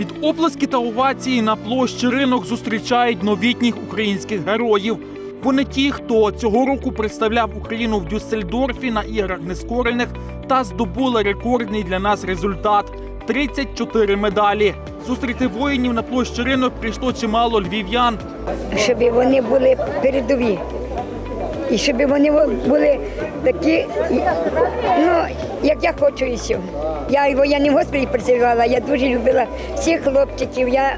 Під оплески та овації на площі ринок зустрічають новітніх українських героїв. Вони ті, хто цього року представляв Україну в Дюссельдорфі на іграх нескорених та здобули рекордний для нас результат 34 медалі. Зустріти воїнів на площі ринок прийшло чимало львів'ян. щоб вони були передові. І щоб вони були такі, ну, як я хочу і все. Я і в воєнному госпіталі працювала, я дуже любила всіх хлопчиків. Я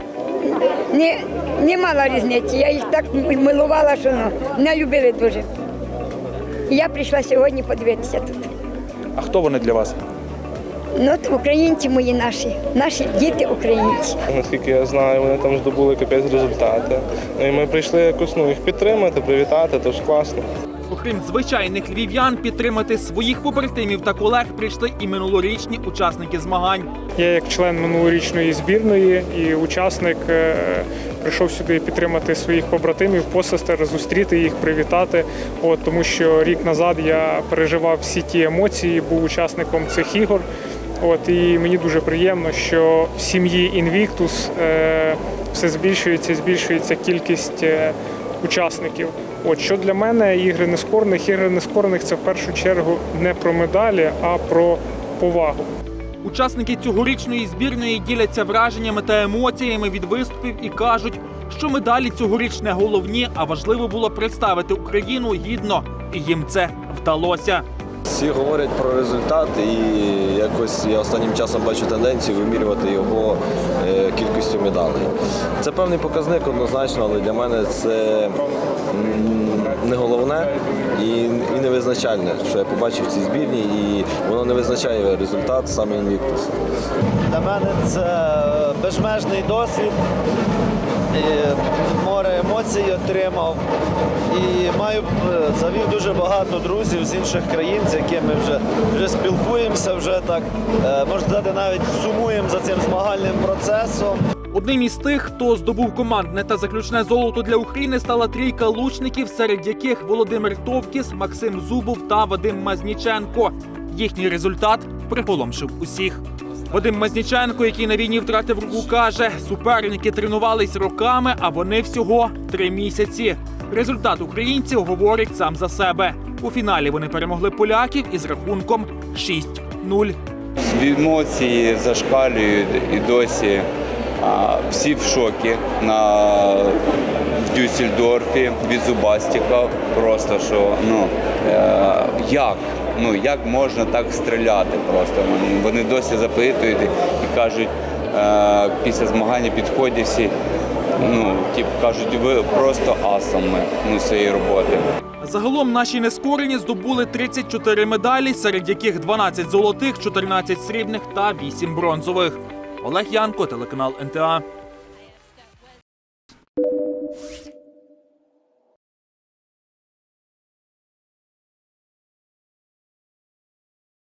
не, не мала різниці, я їх так милувала, що ну, мене любили дуже. Я прийшла сьогодні подивитися тут. А хто вони для вас? Ну, от українці мої наші, наші діти українці. Наскільки я знаю, вони там здобули капець результати. Ну і ми прийшли якось ну, їх підтримати, привітати, то ж класно. Окрім звичайних львів'ян, підтримати своїх побратимів та колег прийшли і минулорічні учасники змагань. Я як член минулорічної збірної і учасник е, прийшов сюди підтримати своїх побратимів, посестер, зустріти їх, привітати. От тому що рік назад я переживав всі ті емоції, був учасником цих ігор. От і мені дуже приємно, що в сім'ї Інвіктус е, все збільшується, збільшується кількість е, учасників. От що для мене ігри нескорених, ігри нескорених це в першу чергу не про медалі, а про повагу. Учасники цьогорічної збірної діляться враженнями та емоціями від виступів і кажуть, що медалі цьогоріч не головні, а важливо було представити Україну гідно, і їм це вдалося. Всі говорять про результат, і якось я останнім часом бачу тенденцію вимірювати його е, кількістю медалей. Це певний показник однозначно, але для мене це не головне і, і не визначальне, що я побачив в цій збірні, і воно не визначає результат саме інвіктусу. Для мене це безмежний досвід. Емоцій отримав. І маю е, завів дуже багато друзів з інших країн, з якими вже, вже спілкуємося, вже так е, можна сказати, навіть сумуємо за цим змагальним процесом. Одним із тих, хто здобув командне та заключне золото для України, стала трійка лучників, серед яких Володимир Товкіс, Максим Зубов та Вадим Мазніченко. Їхній результат приголомшив усіх. Вадим Мазніченко, який на війні втратив руку, каже, суперники тренувались роками, а вони всього три місяці. Результат українців говорить сам за себе. У фіналі вони перемогли поляків із рахунком 6-0. Емоції зашкалюють і досі. А, всі в шокі на в Дюссельдорфі від Зубастіка. Просто що ну е, як? Ну як можна так стріляти? Просто вони досі запитують і кажуть е, після змагання підходять всі. Ну, типу, кажуть, ви просто асами ну, своєї роботи. Загалом наші нескорені здобули 34 медалі, серед яких 12 золотих, 14 срібних та 8 бронзових. Олег Янко, телеканал НТА.